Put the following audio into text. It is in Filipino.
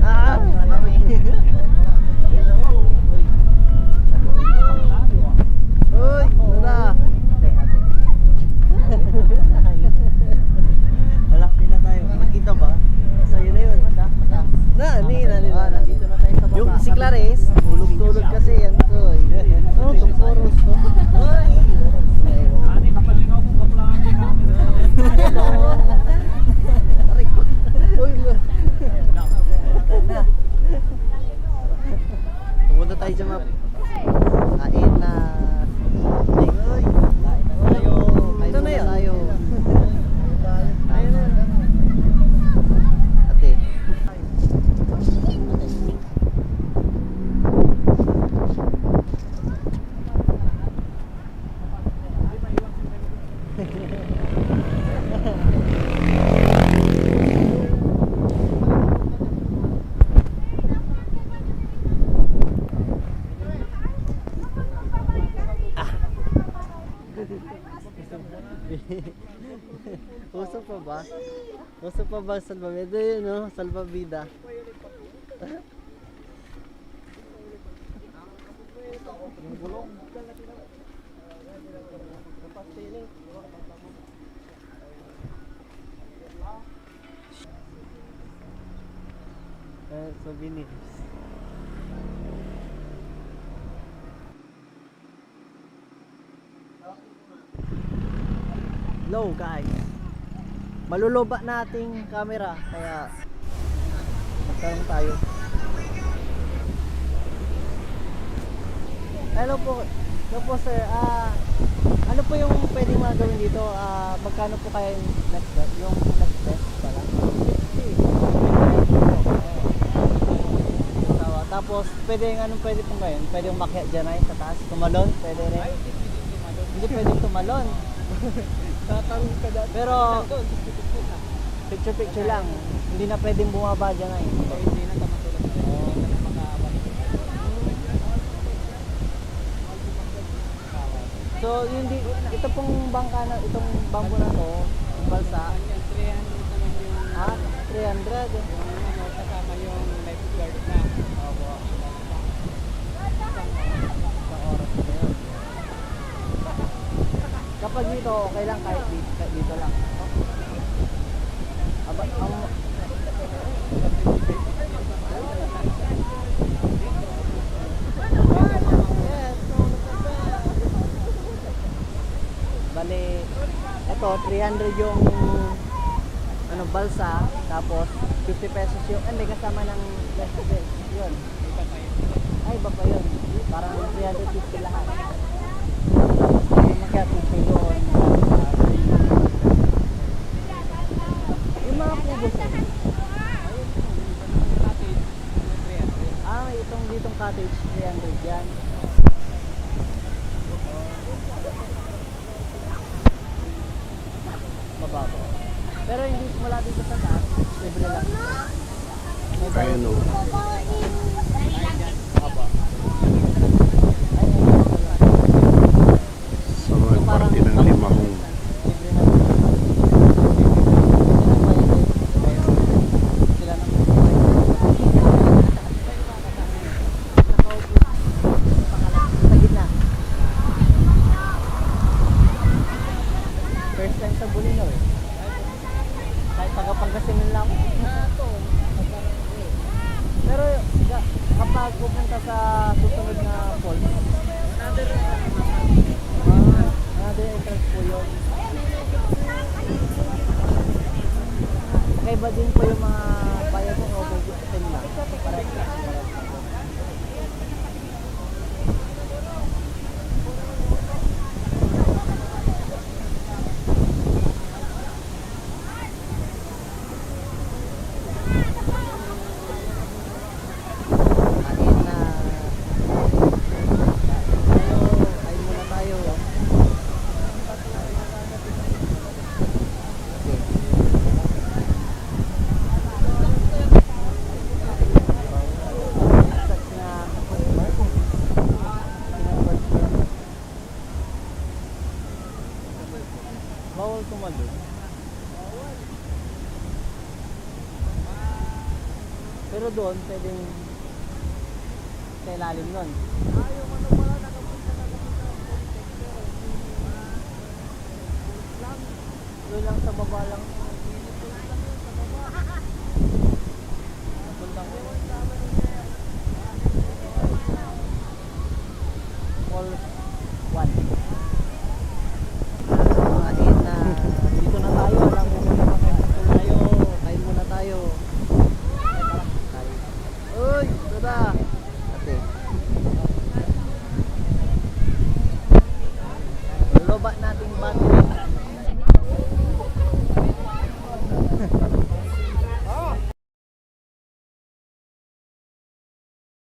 Ah, Uy, wala. Malapit na tayo. Nakita ba? Sa'yo na yun. Na, ni, na, ni, na. Nandito na tayo sa baba. Yung si Clarice, tulog-tulog kasi yan to. eh. Ano to? Chorus to? Ani kapalingaw ko kapulangan din namin. Aray ko. Uy, na. Sa map. Kain na. Ay, uy. Tayo. Ito na yun. Tayo. Ayun na. Ate. Uso pa ba? Uso pa ba salvavida yun, no? Salvavida. Eh, souvenirs. Low guys. Maluloba nating camera kaya magkaroon tayo. Hello po. Hello po sir. Ah, ano po yung pwedeng mga gawin dito? Ah, magkano po kaya yung next best? Yung next best pala? 50. Tawa. Tapos, pwede yung anong pwede pong ngayon? Pwede yung makyat dyan ay sa taas? Tumalon? Pwede rin? Hindi pwede tumalon. Tatanong ka dati. Pero, picture picture lang. Hindi na pwedeng bumaba dyan ay. Hindi na na. Hindi na makabalik. So, yun di, ito pong bangka na, itong bangko na to, balsa, Yan, 300 naman yung ah, 300. yung ano, kasama yung lifeguard na. Opo. Sa oras na yun. Kapag dito, okay lang kahit dito, dito lang. Aba, ang, Bale, ito 300 yung ano balsa, tapos 50 pesos yung eh, may kasama ng vegetable. Yun. Ay, iba pa yun. Parang 350 lahat. Yung magkatipid doon. Yung mga kubos. Ah, itong ditong cottage 300 yan. Mababaw. Pero hindi mula dito sa taas, libre lang. Kaya no. Aba. Ay, Sa mga parte ng limahong libre na. Sila na Sa gitna. First time sa Bulino eh. Kahit taga Pangasinan lang. Pero ga- kapag pupunta sa susunod na falls, another, ah, another entrance po yun. Kaiba din po yung mga Bawal tumalo. Pero doon, pwedeng sa ilalim nun. Ayaw, ano natin bago